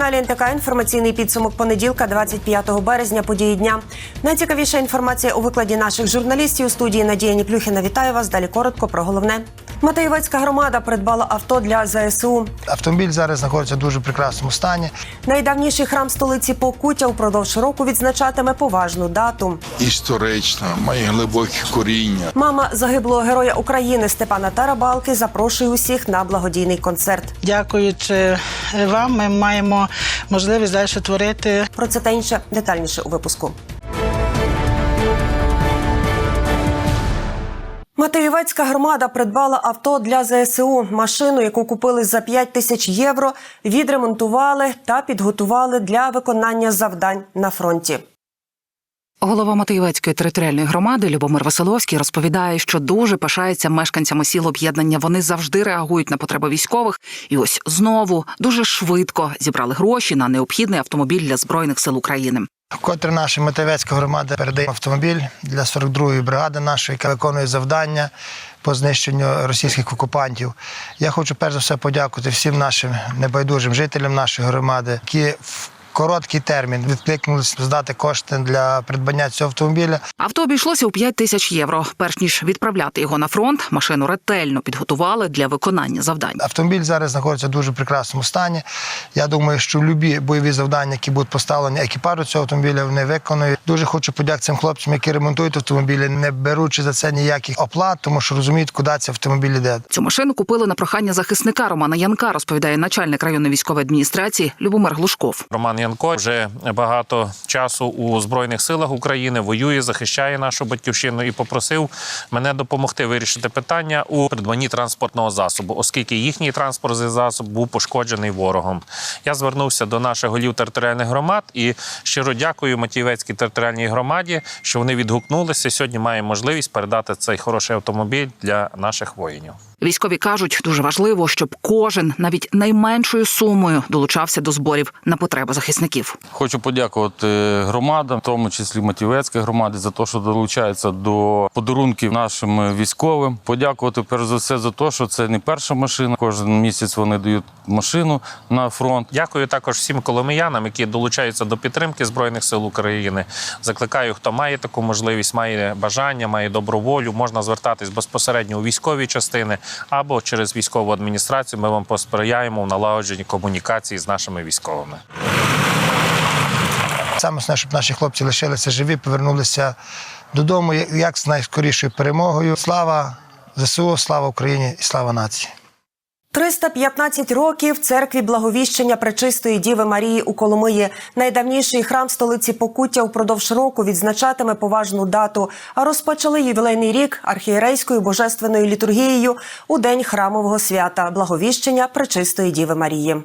На телеканалі НТК інформаційний підсумок понеділка, 25 березня, події дня. Найцікавіша інформація у викладі наших журналістів у студії Надія Ніплюхіна. Вітаю вас. Далі коротко про головне. Матеєвецька громада придбала авто для ЗСУ. Автомобіль зараз знаходиться в дуже прекрасному стані. Найдавніший храм столиці Покуття впродовж року відзначатиме поважну дату. історична, має глибокі коріння. Мама загиблого героя України Степана Тарабалки запрошує усіх на благодійний концерт. Дякуючи вам, ми маємо можливість далі творити. Про це та інше детальніше у випуску. Матеївецька громада придбала авто для ЗСУ. Машину, яку купили за 5 тисяч євро, відремонтували та підготували для виконання завдань на фронті. Голова Матеєвецької територіальної громади Любомир Василовський розповідає, що дуже пишається мешканцями сіл об'єднання. Вони завжди реагують на потреби військових. І ось знову дуже швидко зібрали гроші на необхідний автомобіль для збройних сил України. Вкотре наша Матевецька громада передає автомобіль для 42-ї бригади нашої, яка виконує завдання по знищенню російських окупантів. Я хочу перш за все подякувати всім нашим небайдужим жителям нашої громади, які в короткий термін відкликнулися здати кошти для придбання цього автомобіля. Авто обійшлося у 5 тисяч євро. Перш ніж відправляти його на фронт, машину ретельно підготували для виконання завдань. Автомобіль зараз знаходиться в дуже прекрасному стані. Я думаю, що любі бойові завдання, які будуть поставлені екіпажу цього автомобіля, вони виконують. Дуже хочу подякувати цим хлопцям, які ремонтують автомобілі, не беручи за це ніяких оплат, тому що розуміють, куди цей автомобіль йде. Цю машину купили на прохання захисника Романа Янка, розповідає начальник районної військової адміністрації Любомир Глушков. Роман Янко вже багато часу у збройних силах України воює, захищає нашу батьківщину і попросив мене допомогти вирішити питання у придбанні транспортного засобу, оскільки їхній транспортний засоб був пошкоджений ворогом. Я звернувся до наших голів територіальних громад і щиро дякую Матіївецькій територіальній громаді, що вони відгукнулися. Сьогодні маємо можливість передати цей хороший автомобіль для наших воїнів. Військові кажуть, дуже важливо, щоб кожен, навіть найменшою сумою, долучався до зборів на потреби захисників. Хочу подякувати громадам, в тому числі Матівецькій громаді, за те, що долучаються до подарунків нашим військовим. Подякувати перш за все за те, що це не перша машина. Кожен місяць вони дають машину на фронт. Дякую також всім коломиянам, які долучаються до підтримки збройних сил України. Закликаю, хто має таку можливість, має бажання, має добру волю, можна звертатись безпосередньо у військові частини або через військову адміністрацію. Ми вам посприяємо в налагодженні комунікації з нашими військовими. Саме щоб наші хлопці лишилися живі, повернулися додому як з найскорішою перемогою. Слава ЗСУ, слава Україні і слава нації. 315 років церкві благовіщення Пречистої Діви Марії у Коломиї. Найдавніший храм столиці Покуття упродовж року відзначатиме поважну дату. А розпочали ювілейний рік архієрейською божественною літургією у день храмового свята Благовіщення Пречистої Діви Марії.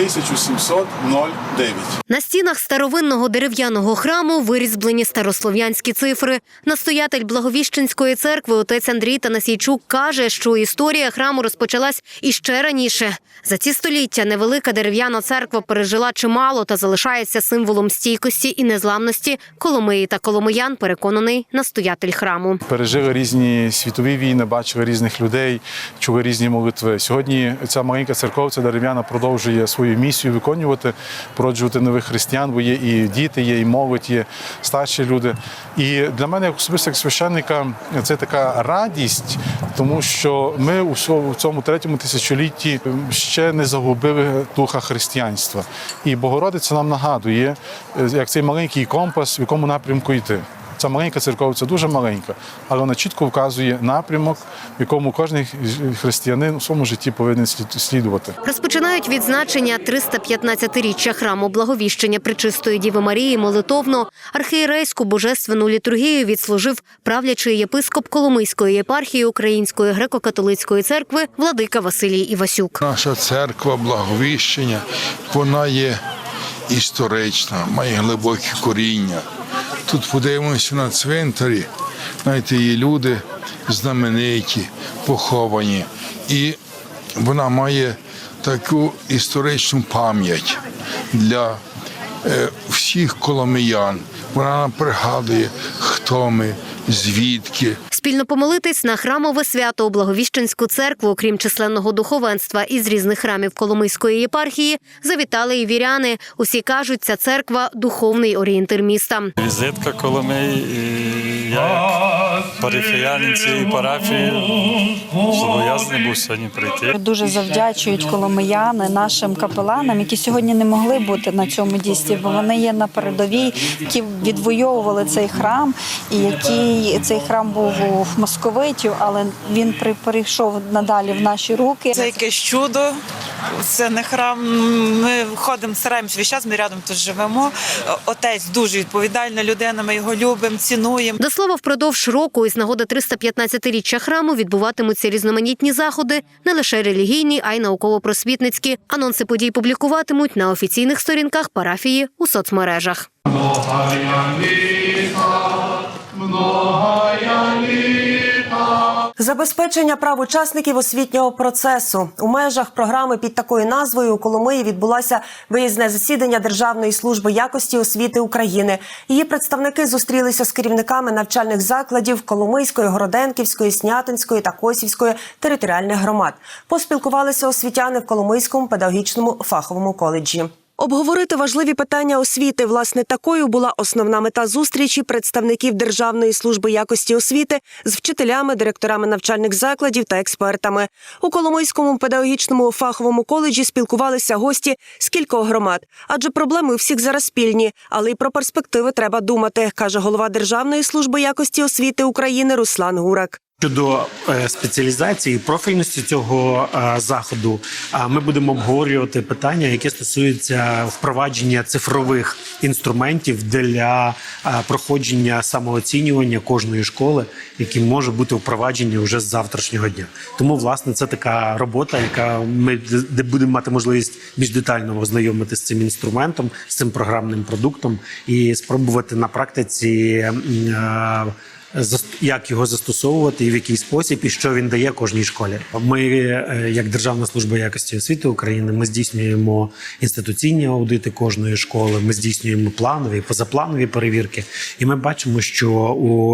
1709. На стінах старовинного дерев'яного храму вирізблені старослов'янські цифри. Настоятель Благовіщенської церкви отець Андрій Танасійчук каже, що історія храму розпочалась іще раніше. За ці століття невелика дерев'яна церква пережила чимало та залишається символом стійкості і незламності Коломиї та Коломиян, переконаний настоятель храму. Пережили різні світові війни, бачили різних людей, чули різні молитви. Сьогодні ця маленька церковця дерев'яна продовжує свою місію виконувати, породжувати нових християн, бо є і діти, є і молодь, є старші люди. І для мене, як особисто як священника, це така радість, тому що ми у цьому третьому тисячолітті ще не загубили духа християнства. І Богородиця нам нагадує, е, як цей маленький компас, в якому напрямку йти. Ця маленька церковця дуже маленька, але вона чітко вказує напрямок, в якому кожен християнин у своєму житті повинен слід- слідувати. Розпочинають відзначення 315-річчя храму Благовіщення Пречистої Діви Марії молитовно. Архієрейську божественну літургію відслужив правлячий єпископ Коломийської єпархії Української греко-католицької церкви владика Василій Івасюк. Наша церква благовіщення, вона є історична, має глибокі коріння. Тут подивимося на цвинтарі, знаєте, є люди знамениті, поховані. І вона має таку історичну пам'ять для е, всіх коломиян. Вона нам пригадує, хто ми, звідки. Спільно помолитись на храмове свято у Благовіщенську церкву, окрім численного духовенства із різних храмів Коломийської єпархії, завітали і віряни. Усі кажуть, ця церква духовний орієнтир міста. Візитка Коломий. і я як парафіянин цієї парафії зобов'язаний був сьогодні прийти. Дуже завдячують коломияни нашим капеланам, які сьогодні не могли бути на цьому дійстві, бо вони є на передовій, які відвоювали цей храм, і який цей храм був у московитів, але він при- перейшов надалі в наші руки. Це якесь чудо. Це не храм. Ми ходимо, стараємося весь час, ми рядом тут живемо. Отець дуже відповідальна людина. Ми його любимо, цінуємо. До слова, впродовж року із нагоди 315-річчя храму відбуватимуться різноманітні заходи, не лише релігійні, а й науково-просвітницькі. Анонси подій публікуватимуть на офіційних сторінках парафії у соцмережах. Забезпечення прав учасників освітнього процесу у межах програми під такою назвою у Коломиї відбулося виїзне засідання Державної служби якості освіти України. Її представники зустрілися з керівниками навчальних закладів Коломийської, Городенківської, Снятинської та Косівської територіальних громад. Поспілкувалися освітяни в Коломийському педагогічному фаховому коледжі. Обговорити важливі питання освіти. Власне, такою була основна мета зустрічі представників Державної служби якості освіти з вчителями, директорами навчальних закладів та експертами. У Коломийському педагогічному фаховому коледжі спілкувалися гості з кількох громад, адже проблеми всіх зараз спільні, але й про перспективи треба думати, каже голова Державної служби якості освіти України Руслан Гурак. Щодо е, спеціалізації і профільності цього е, заходу, а ми будемо обговорювати питання, які стосуються впровадження цифрових інструментів для е, проходження самооцінювання кожної школи, які може бути впроваджені вже з завтрашнього дня. Тому, власне, це така робота, яка ми де будемо мати можливість більш детально ознайомити з цим інструментом, з цим програмним продуктом і спробувати на практиці. Як його застосовувати і в який спосіб, і що він дає кожній школі. Ми, е, як Державна служба якості освіти України, ми здійснюємо інституційні аудити кожної школи. Ми здійснюємо планові, позапланові перевірки. І ми бачимо, що у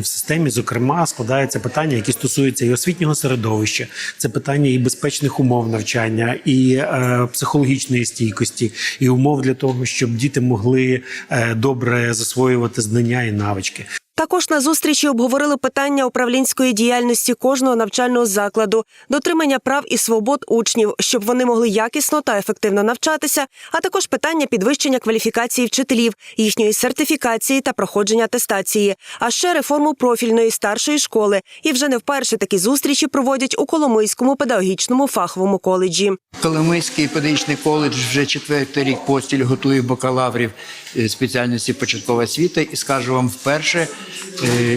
в системі, зокрема, складаються питання, які стосуються і освітнього середовища, це питання і безпечних умов навчання, і е, психологічної стійкості, і умов для того, щоб діти могли е, добре засвоювати знання і навички. Також на зустрічі обговорили питання управлінської діяльності кожного навчального закладу, дотримання прав і свобод учнів, щоб вони могли якісно та ефективно навчатися, а також питання підвищення кваліфікації вчителів, їхньої сертифікації та проходження атестації, а ще реформу профільної старшої школи. І вже не вперше такі зустрічі проводять у Коломийському педагогічному фаховому коледжі. Коломийський педагогічний коледж вже четвертий рік поспіль готує бакалаврів е, спеціальності початкова освіта. І скажу вам вперше,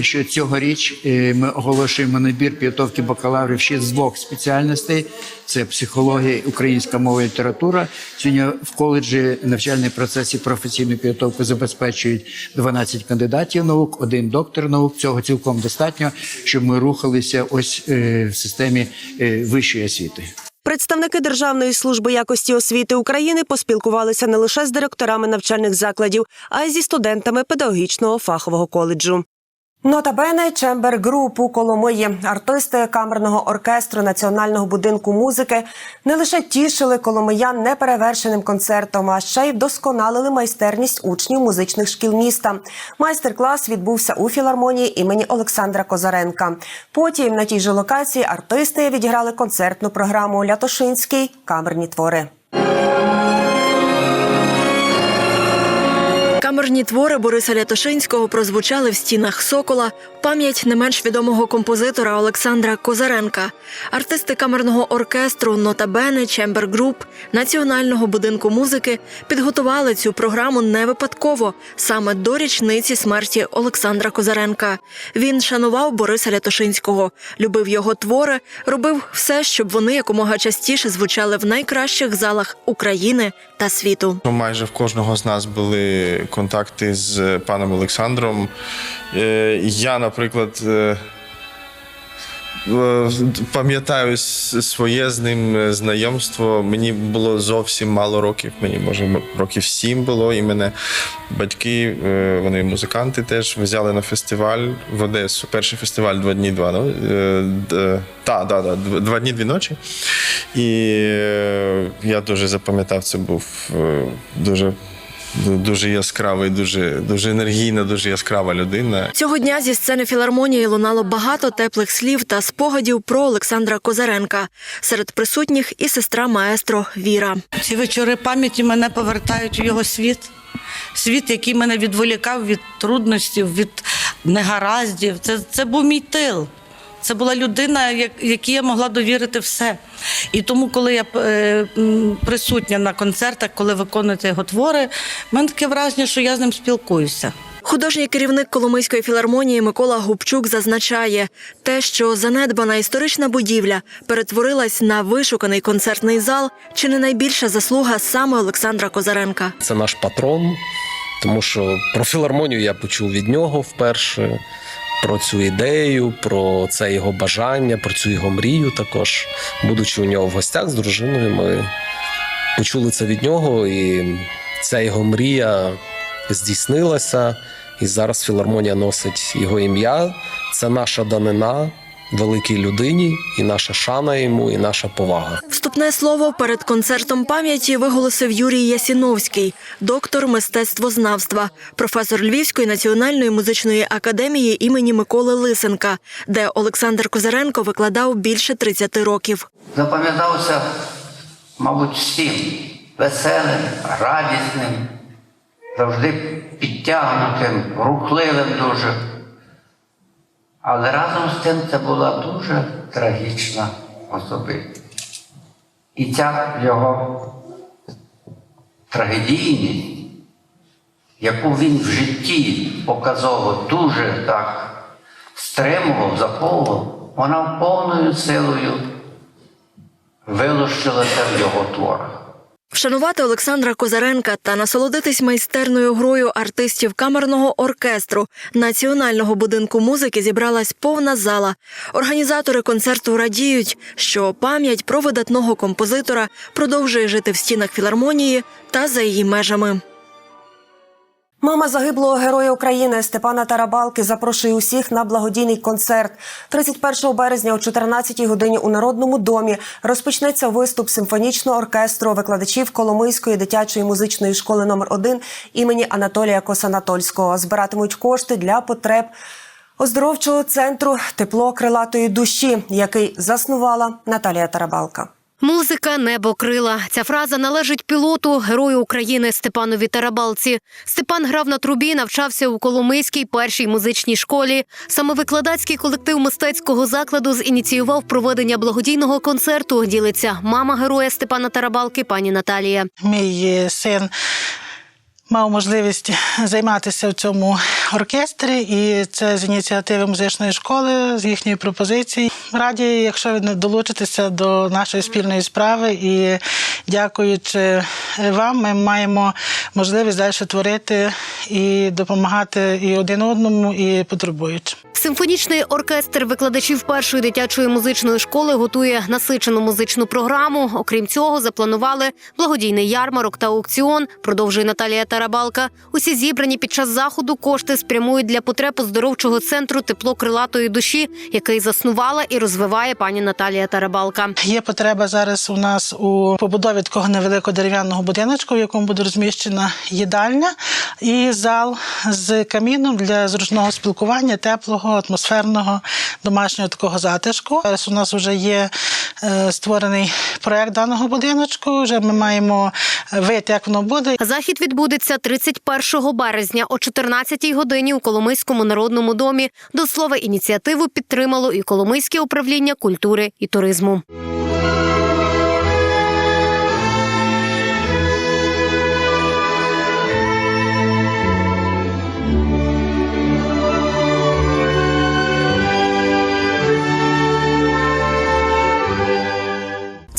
що цьогоріч е, ми оголошуємо набір підготовки бакалаврів ще з двох спеціальностей: це психологія, українська мова і література. Сьогодні в коледжі навчальний процес і професійну підготовку забезпечують 12 кандидатів наук, один доктор наук. Цього цілком достатньо, щоб ми рухалися ось е, в системі е, вищої освіти. Представники Державної служби якості освіти України поспілкувалися не лише з директорами навчальних закладів, а й зі студентами педагогічного фахового коледжу. Нотабене Чембер Груп у Коломиї, артисти камерного оркестру Національного будинку музики не лише тішили коломиян неперевершеним концертом, а ще й вдосконалили майстерність учнів музичних шкіл міста. Майстер-клас відбувся у філармонії імені Олександра Козаренка. Потім на тій же локації артисти відіграли концертну програму Лятошинський камерні твори. Камерні твори Бориса Лятошинського прозвучали в стінах Сокола пам'ять не менш відомого композитора Олександра Козаренка. Артисти камерного оркестру Нотабене Чембер Груп Національного будинку музики підготували цю програму не випадково саме до річниці смерті Олександра Козаренка. Він шанував Бориса Лятошинського, любив його твори, робив все, щоб вони якомога частіше звучали в найкращих залах України та світу. Майже в кожного з нас були контакти з паном Олександром. Е, Я, наприклад, е, е, пам'ятаю своє з ним е, знайомство. Мені було зовсім мало років. Мені може років сім було, і мене батьки, е, вони музиканти теж взяли на фестиваль в Одесу. Перший фестиваль два дні, два е, та, да, дв- два дні, дві ночі. І е, я дуже запам'ятав, це був е, дуже. Дуже яскравий, дуже, дуже енергійна, дуже яскрава людина. Цього дня зі сцени філармонії лунало багато теплих слів та спогадів про Олександра Козаренка. Серед присутніх і сестра маестро Віра. Ці вечори пам'яті мене повертають у його світ. Світ, який мене відволікав від труднощів, від негараздів. Це, це був мій тил. Це була людина, якій я могла довірити все. І тому, коли я е, присутня на концертах, коли виконуєте його твори, в мене таке враження, що я з ним спілкуюся. Художній керівник Коломийської філармонії Микола Губчук зазначає, те, що занедбана історична будівля перетворилась на вишуканий концертний зал, чи не найбільша заслуга саме Олександра Козаренка. Це наш патрон, тому що про філармонію я почув від нього вперше. Про цю ідею, про це його бажання, про цю його мрію також. Будучи у нього в гостях з дружиною, ми почули це від нього, і ця його мрія здійснилася. І зараз філармонія носить його ім'я. Це наша данина великій людині, і наша шана йому, і наша повага. Вступне слово перед концертом пам'яті виголосив Юрій Ясіновський, доктор мистецтвознавства, професор Львівської національної музичної академії імені Миколи Лисенка, де Олександр Козаренко викладав більше 30 років. запам'ятався, мабуть, всім веселим, радісним, завжди підтягнутим, рухливим дуже. Але разом з тим це була дуже трагічна особистість. І ця його трагедійність, яку він в житті показово дуже так стримував, заховував, вона повною силою вилущилася в його творах. Вшанувати Олександра Козаренка та насолодитись майстерною грою артистів камерного оркестру Національного будинку музики зібралась повна зала. Організатори концерту радіють, що пам'ять про видатного композитора продовжує жити в стінах філармонії та за її межами. Мама загиблого героя України Степана Тарабалки запрошує усіх на благодійний концерт. 31 березня о 14 годині у Народному домі розпочнеться виступ симфонічного оркестру викладачів Коломийської дитячої музичної школи номер 1 імені Анатолія Косанатольського. Збиратимуть кошти для потреб оздоровчого центру тепло крилатої душі, який заснувала Наталія Тарабалка. Музика небо крила. Ця фраза належить пілоту, герою України Степанові Тарабалці. Степан грав на трубі, навчався у Коломийській першій музичній школі. Саме викладацький колектив мистецького закладу зініціював проведення благодійного концерту. Ділиться мама героя Степана Тарабалки, пані Наталія. Мій е, син мав можливість займатися в цьому оркестрі, і це з ініціативи музичної школи, з їхньої пропозиції. Раді, якщо ви долучитеся до нашої спільної справи, і дякуючи вам, ми маємо можливість далі творити і допомагати і один одному, і потребуючим. Симфонічний оркестр викладачів першої дитячої музичної школи готує насичену музичну програму. Окрім цього, запланували благодійний ярмарок та аукціон. Продовжує Наталія Тарабалка. Усі зібрані під час заходу кошти спрямують для потреб оздоровчого центру тепло крилатої душі, який заснувала і розвиває пані Наталія Тарабалка. Є потреба зараз у нас у побудові такого невеликого дерев'яного будиночку, в якому буде розміщена їдальня і зал з каміном для зручного спілкування, теплого, атмосферного, домашнього такого затишку. Зараз у нас вже є е, створений проект даного будиночку. Вже ми маємо вид, як воно буде. Захід відбудеться 31 березня о 14 годині у Коломийському народному домі. До слова, ініціативу підтримало і Коломийське управління культури і туризму.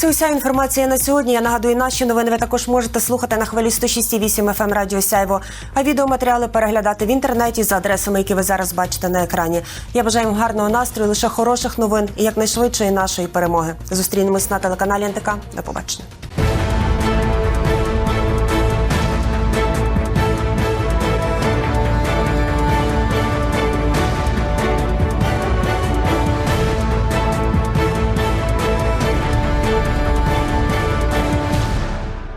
Це уся інформація на сьогодні. Я нагадую, наші новини ви також можете слухати на хвилі 106,8 FM Радіо Сяйво, а відеоматеріали переглядати в інтернеті за адресами, які ви зараз бачите на екрані. Я бажаю вам гарного настрою, лише хороших новин і якнайшвидшої нашої перемоги. Зустрінемось на телеканалі НТК. До побачення.